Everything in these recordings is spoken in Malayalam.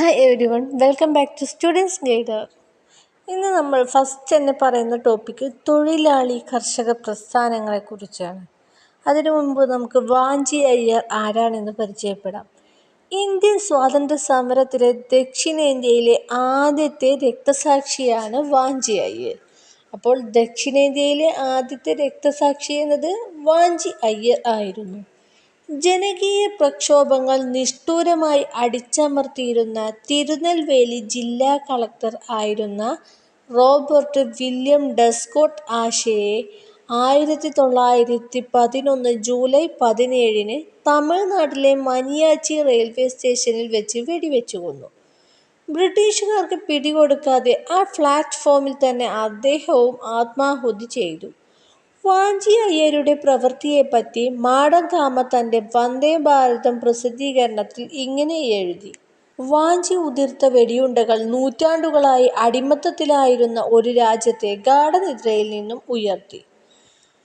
Hi everyone welcome back to students guider ഇന്ന് നമ്മൾ ഫസ്റ്റ് തന്നെ പറയുന്ന ടോപ്പിക്ക് തൊഴിലാളി കർഷക പ്രസ്ഥാനങ്ങളെക്കുറിച്ചാണ്. അതിനു മുമ്പ് നമുക്ക് വാഞ്ചി അയ്യർ ആരാണെന്ന് പരിചയപ്പെടാം. ഇന്ത്യൻ സ്വാതന്ത്ര്യ സമരത്തിലെ ദക്ഷിണേന്ത്യയിലെ ആദ്യത്തെ രക്തസാക്ഷിയാണ് വാഞ്ചി അയ്യർ. അപ്പോൾ ദക്ഷിണേന്ത്യയിലെ ആദ്യത്തെ രക്തസാക്ഷി എന്നത് വാഞ്ചി അയ്യർ ആയിരുന്നു. ജനകീയ പ്രക്ഷോഭങ്ങൾ നിഷ്ഠൂരമായി അടിച്ചമർത്തിയിരുന്ന തിരുനെൽവേലി ജില്ലാ കളക്ടർ ആയിരുന്ന റോബർട്ട് വില്യം ഡസ്കോട്ട് ആഷയെ ആയിരത്തി തൊള്ളായിരത്തി പതിനൊന്ന് ജൂലൈ പതിനേഴിന് തമിഴ്നാട്ടിലെ മനിയാച്ചി റെയിൽവേ സ്റ്റേഷനിൽ വെച്ച് വെടിവെച്ചു കൊന്നു. ബ്രിട്ടീഷുകാർക്ക് പിടികൊടുക്കാതെ ആ പ്ലാറ്റ്ഫോമിൽ തന്നെ അദ്ദേഹവും ആത്മാഹുതി ചെയ്തു. വാഞ്ചി അയ്യരുടെ പ്രവൃത്തിയെപ്പറ്റി മാടങ്കാമ തന്റെ വന്ദേ ഭാരതം പ്രസിദ്ധീകരണത്തിൽ ഇങ്ങനെ എഴുതി. വാഞ്ചി ഉതിർത്ത വെടിയുണ്ടകൾ നൂറ്റാണ്ടുകളായി അടിമത്തത്തിലായിരുന്ന ഒരു രാജ്യത്തെ ഗാഠനിദ്രയിൽ നിന്നും ഉയർത്തി.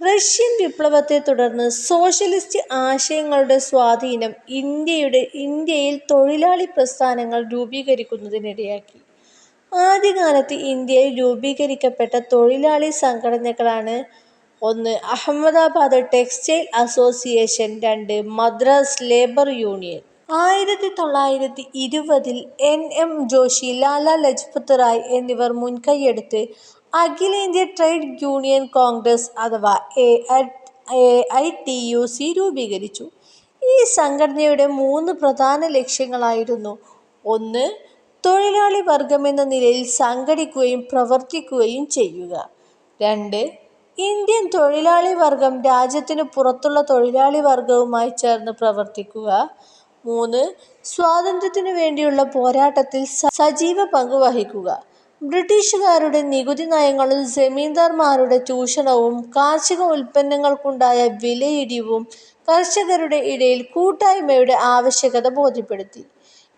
റഷ്യൻ വിപ്ലവത്തെ തുടർന്ന് സോഷ്യലിസ്റ്റ് ആശയങ്ങളുടെ സ്വാധീനം ഇന്ത്യയുടെ ഇന്ത്യയിൽ തൊഴിലാളി പ്രസ്ഥാനങ്ങൾ രൂപീകരിക്കുന്നതിനിടയാക്കി. ആദ്യകാലത്ത് ഇന്ത്യയിൽ രൂപീകരിക്കപ്പെട്ട തൊഴിലാളി സംഘടനകളാണ് ഒന്ന് അഹമ്മദാബാദ് ടെക്സ്റ്റൈൽ അസോസിയേഷൻ രണ്ട് മദ്രാസ് ലേബർ യൂണിയൻ. ആയിരത്തി തൊള്ളായിരത്തി ഇരുപതിൽ എൻ എം ജോഷി ലാല ലജ്പത് റായ് എന്നിവർ മുൻകൈയെടുത്ത് അഖിലേന്ത്യാ ട്രേഡ് യൂണിയൻ കോൺഗ്രസ് അഥവാ A I T U C രൂപീകരിച്ചു. ഈ സംഘടനയുടെ മൂന്ന് പ്രധാന ലക്ഷ്യങ്ങളായിരുന്നു. ഒന്ന് തൊഴിലാളി വർഗമെന്ന നിലയിൽ സംഘടിക്കുകയും പ്രവർത്തിക്കുകയും ചെയ്യുക. രണ്ട് ഇന്ത്യൻ തൊഴിലാളി വർഗം രാജ്യത്തിനു പുറത്തുള്ള തൊഴിലാളി വർഗവുമായി ചേർന്ന് പ്രവർത്തിക്കുക. മൂന്ന് സ്വാതന്ത്ര്യത്തിനു വേണ്ടിയുള്ള പോരാട്ടത്തിൽ സജീവ പങ്ക് വഹിക്കുക. ബ്രിട്ടീഷുകാരുടെ നികുതി നയങ്ങളും ജമീന്ദാർമാരുടെ ചൂഷണവും കാർഷിക ഉൽപ്പന്നങ്ങൾക്കുണ്ടായ വിലയിടിവും കർഷകരുടെ ഇടയിൽ കൂട്ടായ്മയുടെ ആവശ്യകത ബോധ്യപ്പെടുത്തി.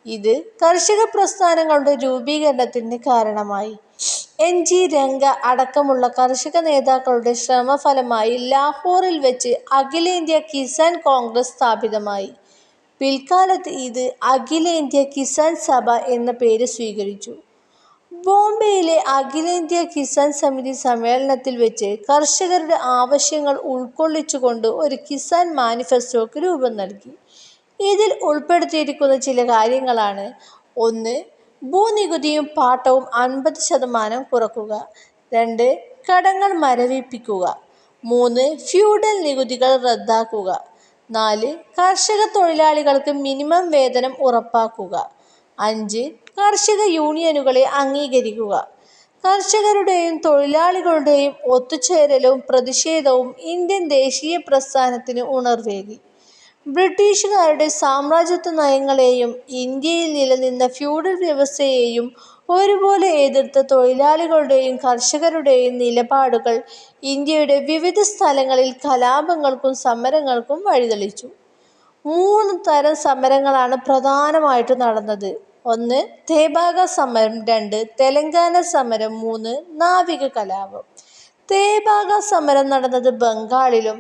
ഇത് കർഷക പ്രസ്ഥാനങ്ങളുടെ രൂപീകരണത്തിന് കാരണമായി. എൻ ജി രംഗ അടക്കമുള്ള കർഷക നേതാക്കളുടെ ശ്രമഫലമായി ലാഹോറിൽ വെച്ച് അഖിലേന്ത്യാ കിസാൻ കോൺഗ്രസ് സ്ഥാപിതമായി. പിൽക്കാലത്ത് ഇത് അഖിലേന്ത്യാ കിസാൻ സഭ എന്ന പേര് സ്വീകരിച്ചു. ബോംബെയിലെ അഖിലേന്ത്യാ കിസാൻ സമിതി സമ്മേളനത്തിൽ വെച്ച് കർഷകരുടെ ആവശ്യങ്ങൾ ഉൾക്കൊള്ളിച്ചുകൊണ്ട് ഒരു കിസാൻ മാനിഫെസ്റ്റോക്ക് രൂപം നൽകി. ഇതിൽ ഉൾപ്പെടുത്തിയിരിക്കുന്ന ചില കാര്യങ്ങളാണ്. ഒന്ന് ഭൂനികുതിയും പാട്ടവും അൻപത് ശതമാനം കുറക്കുക. രണ്ട് കടങ്ങൾ മരവിപ്പിക്കുക. മൂന്ന് ഫ്യൂഡൽ നികുതികൾ റദ്ദാക്കുക. നാല് കർഷക തൊഴിലാളികൾക്ക് മിനിമം വേതനം ഉറപ്പാക്കുക. അഞ്ച് കർഷക യൂണിയനുകളെ അംഗീകരിക്കുക. കർഷകരുടെയും തൊഴിലാളികളുടെയും ഒത്തുചേരലും പ്രതിഷേധവും ഇന്ത്യൻ ദേശീയ പ്രസ്ഥാനത്തിന് ഉണർവേകി. ബ്രിട്ടീഷുകാരുടെ സാമ്രാജ്യത്വ നയങ്ങളെയും ഇന്ത്യയിൽ നിലനിന്ന ഫ്യൂഡൽ വ്യവസ്ഥയെയും ഒരുപോലെ എതിർത്ത തൊഴിലാളികളുടെയും കർഷകരുടെയും നിലപാടുകൾ ഇന്ത്യയുടെ വിവിധ സ്ഥലങ്ങളിൽ കലാപങ്ങൾക്കും സമരങ്ങൾക്കും വഴിതെളിച്ചു. മൂന്ന് തരം സമരങ്ങളാണ് പ്രധാനമായിട്ടും നടന്നത്. ഒന്ന് തേബാഗ സമരം. രണ്ട് തെലങ്കാന സമരം. മൂന്ന് നാവിക കലാപം. തേബാഗ സമരം നടന്നത് ബംഗാളിലും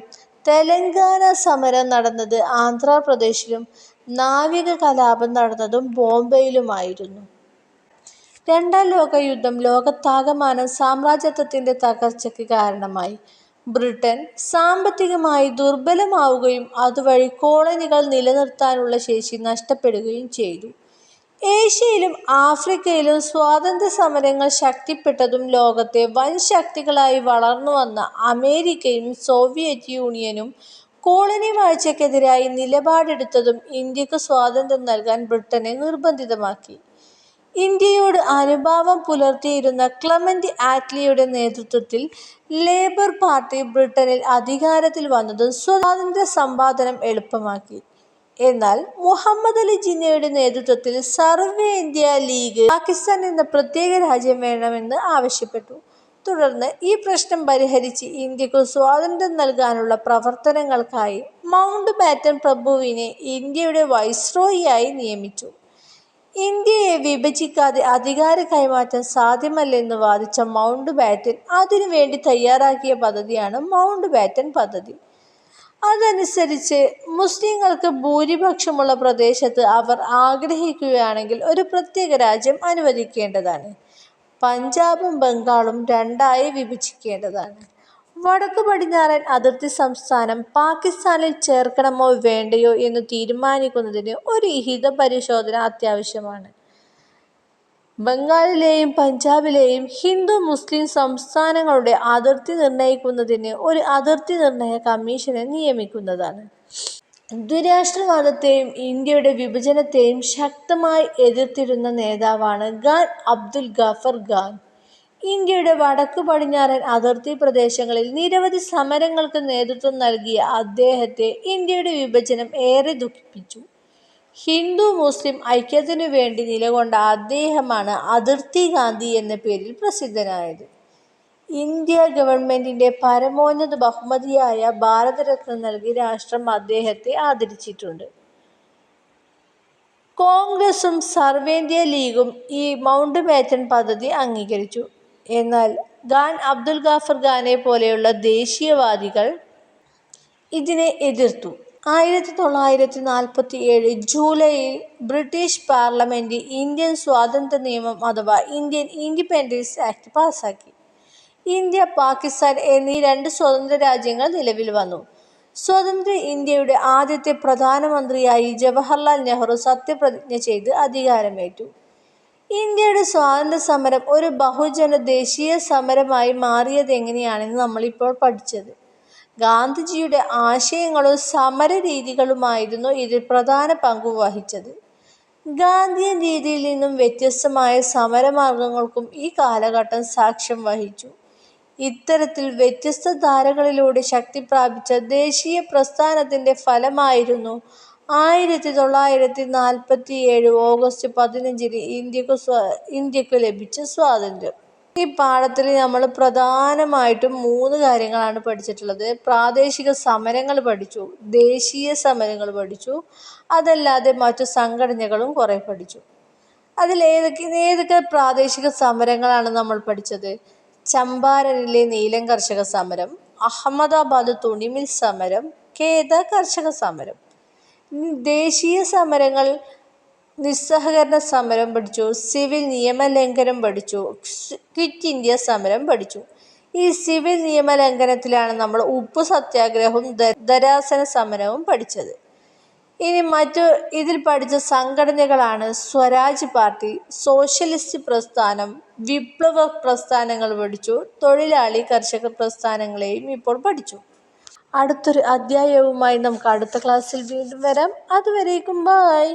തെലങ്കാന സമരം നടന്നത് ആന്ധ്രാപ്രദേശിലും നാവിക കലാപം നടന്നതും ബോംബെയിലുമായിരുന്നു. രണ്ടാം ലോകയുദ്ധം ലോകത്താകമാനം സാമ്രാജ്യത്വത്തിന്റെ തകർച്ചയ്ക്ക് കാരണമായി. ബ്രിട്ടൻ സാമ്പത്തികമായി ദുർബലമാവുകയും അതുവഴി കോളനികൾ നിലനിർത്താനുള്ള ശേഷി നഷ്ടപ്പെടുകയും ചെയ്തു. ഏഷ്യയിലും ആഫ്രിക്കയിലും സ്വാതന്ത്ര്യ സമരങ്ങൾ ശക്തിപ്പെട്ടതും ലോകത്തെ വൻ ശക്തികളായി വളർന്നുവന്ന അമേരിക്കയും സോവിയറ്റ് യൂണിയനും കോളനി വാഴ്ചയ്ക്കെതിരായി നിലപാടെടുത്തതും ഇന്ത്യയ്ക്ക് സ്വാതന്ത്ര്യം നൽകാൻ ബ്രിട്ടനെ നിർബന്ധിതമാക്കി. ഇന്ത്യയോട് അനുഭാവം പുലർത്തിയിരുന്ന ക്ലമന്റ് ആറ്റ്ലിയുടെ നേതൃത്വത്തിൽ ലേബർ പാർട്ടി ബ്രിട്ടനിൽ അധികാരത്തിൽ വന്നതും സ്വാതന്ത്ര്യ സമ്പാദനം എളുപ്പമാക്കി. എന്നാൽ മുഹമ്മദ് അലി ജിന്നയുടെ നേതൃത്വത്തിൽ സർവേ ഇന്ത്യ ലീഗ് പാകിസ്ഥാൻ എന്ന പ്രത്യേക രാജ്യം വേണമെന്ന് ആവശ്യപ്പെട്ടു. തുടർന്ന് ഈ പ്രശ്നം പരിഹരിച്ച് ഇന്ത്യയ്ക്ക് സ്വാതന്ത്ര്യം നൽകാനുള്ള പ്രവർത്തനങ്ങൾക്കായി മൗണ്ട് ബാറ്റൺ പ്രഭുവിനെ ഇന്ത്യയുടെ വൈസ്രോയിയായി നിയമിച്ചു. ഇന്ത്യയെ വിഭജിക്കാതെ അധികാര കൈമാറ്റം സാധ്യമല്ലെന്ന് വാദിച്ച മൗണ്ട് ബാറ്റൻ അതിനുവേണ്ടി തയ്യാറാക്കിയ പദ്ധതിയാണ് മൗണ്ട് ബാറ്റൻ പദ്ധതി. അതനുസരിച്ച് മുസ്ലിങ്ങൾക്ക് ഭൂരിപക്ഷമുള്ള പ്രദേശത്ത് അവർ ആഗ്രഹിക്കുകയാണെങ്കിൽ ഒരു പ്രത്യേക രാജ്യം അനുവദിക്കേണ്ടതാണ്. പഞ്ചാബും ബംഗാളും രണ്ടായി വിഭജിക്കേണ്ടതാണ്. വടക്കു പടിഞ്ഞാറൻ അതിർത്തി സംസ്ഥാനം പാകിസ്ഥാനിൽ ചേർക്കണമോ വേണ്ടയോ എന്ന് തീരുമാനിക്കുന്നതിന് ഒരു ഹിതപരിശോധന അത്യാവശ്യമാണ്. ബംഗാളിലെയും പഞ്ചാബിലെയും ഹിന്ദു മുസ്ലിം സംസ്ഥാനങ്ങളുടെ അതിർത്തി നിർണയിക്കുന്നതിന് ഒരു അതിർത്തി നിർണയ കമ്മീഷനെ നിയമിക്കുന്നതാണ്. ദ്വിരാഷ്ട്രവാദത്തെയും ഇന്ത്യയുടെ വിഭജനത്തെയും ശക്തമായി എതിർത്തിരുന്ന നേതാവാണ് ഖാൻ അബ്ദുൽ ഗഫർ ഖാൻ. ഇന്ത്യയുടെ വടക്കു പടിഞ്ഞാറൻ അതിർത്തി പ്രദേശങ്ങളിൽ നിരവധി സമരങ്ങൾക്ക് നേതൃത്വം നൽകിയ അദ്ദേഹത്തെ ഇന്ത്യയുടെ വിഭജനം ഏറെ ദുഃഖിപ്പിച്ചു. ഹിന്ദു മുസ്ലിം ഐക്യത്തിനു വേണ്ടി നിലകൊണ്ട അദ്ദേഹമാണ് അതിർത്തി ഗാന്ധി എന്ന പേരിൽ പ്രസിദ്ധനായത്. ഇന്ത്യ ഗവൺമെന്റിന്റെ പരമോന്നത ബഹുമതിയായ ഭാരതരത്നം നൽകി രാഷ്ട്രം അദ്ദേഹത്തെ ആദരിച്ചിട്ടുണ്ട്. കോൺഗ്രസും സർവേന്ത്യ ലീഗും ഈ മൗണ്ട് ബാറ്റൺ പദ്ധതി അംഗീകരിച്ചു. എന്നാൽ ഖാൻ അബ്ദുൽ ഗാഫർ ഖാനെ പോലെയുള്ള ദേശീയവാദികൾ ഇതിനെ എതിർത്തു. ആയിരത്തി തൊള്ളായിരത്തി നാൽപ്പത്തി ഏഴ് ജൂലൈയിൽ ബ്രിട്ടീഷ് പാർലമെന്റ് ഇന്ത്യൻ സ്വാതന്ത്ര്യ നിയമം അഥവാ ഇന്ത്യൻ ഇൻഡിപെൻഡൻസ് ആക്ട് പാസാക്കി. ഇന്ത്യ, പാകിസ്ഥാൻ എന്നീ രണ്ട് സ്വതന്ത്ര രാജ്യങ്ങൾ നിലവിൽ വന്നു. സ്വതന്ത്ര ഇന്ത്യയുടെ ആദ്യത്തെ പ്രധാനമന്ത്രിയായി ജവഹർലാൽ നെഹ്റു സത്യപ്രതിജ്ഞ ചെയ്ത് അധികാരമേറ്റു. ഇന്ത്യയുടെ സ്വാതന്ത്ര്യ സമരം ഒരു ബഹുജന ദേശീയ സമരമായി മാറിയതെങ്ങനെയെന്നാണ് നമ്മളിപ്പോൾ പഠിച്ചത്. ഗാന്ധിജിയുടെ ആശയങ്ങളും സമരരീതികളുമായിരുന്നു ഇതിൽ പ്രധാന പങ്കു വഹിച്ചത്. ഗാന്ധിയൻ രീതിയിൽ നിന്നും വ്യത്യസ്തമായ സമരമാർഗങ്ങൾക്കും ഈ കാലഘട്ടം സാക്ഷ്യം വഹിച്ചു. ഇത്തരത്തിൽ വ്യത്യസ്ത ധാരകളിലൂടെ ശക്തി പ്രാപിച്ച ദേശീയ പ്രസ്ഥാനത്തിന്റെ ഫലമായിരുന്നു ആയിരത്തി തൊള്ളായിരത്തി നാൽപ്പത്തി ഏഴ് ഓഗസ്റ്റ് പതിനഞ്ചിന് ഇന്ത്യയ്ക്ക് ഇന്ത്യയ്ക്ക് ലഭിച്ച സ്വാതന്ത്ര്യം. ഈ പാഠത്തിൽ നമ്മൾ പ്രധാനമായിട്ടും മൂന്ന് കാര്യങ്ങളാണ് പഠിച്ചിട്ടുള്ളത്. പ്രാദേശിക സമരങ്ങൾ പഠിച്ചു, ദേശീയ സമരങ്ങൾ പഠിച്ചു, അതല്ലാതെ മറ്റു സംഘടനകളും കുറെ പഠിച്ചു. അതിൽ ഏതൊക്കെ ഏതൊക്കെ പ്രാദേശിക സമരങ്ങളാണ് നമ്മൾ പഠിച്ചത്? ചമ്പാരനിലെ നീലം കർഷക സമരം, അഹമ്മദാബാദ് തുണിമിൽ സമരം, കേദ കർഷക സമരം. ദേശീയ സമരങ്ങൾ നിസ്സഹകരണ സമരം പഠിച്ചു, സിവിൽ നിയമലംഘനം പഠിച്ചു, ക്വിറ്റ് ഇന്ത്യ സമരം പഠിച്ചു. ഈ സിവിൽ നിയമലംഘനത്തിലാണ് നമ്മൾ ഉപ്പ് സത്യാഗ്രഹവും ധരാസന സമരവും പഠിച്ചത്. ഇനി മറ്റു ഇതിൽ പഠിച്ച സംഘടനകളാണ് സ്വരാജ് പാർട്ടി, സോഷ്യലിസ്റ്റ് പ്രസ്ഥാനം, വിപ്ലവ പ്രസ്ഥാനങ്ങൾ പഠിച്ചു. തൊഴിലാളി കർഷക പ്രസ്ഥാനങ്ങളെയും ഇപ്പോൾ പഠിച്ചു. അടുത്തൊരു അധ്യായവുമായി നമുക്ക് അടുത്ത ക്ലാസ്സിൽ വീണ്ടും വരാം. അതുവരേക്കും ബൈ.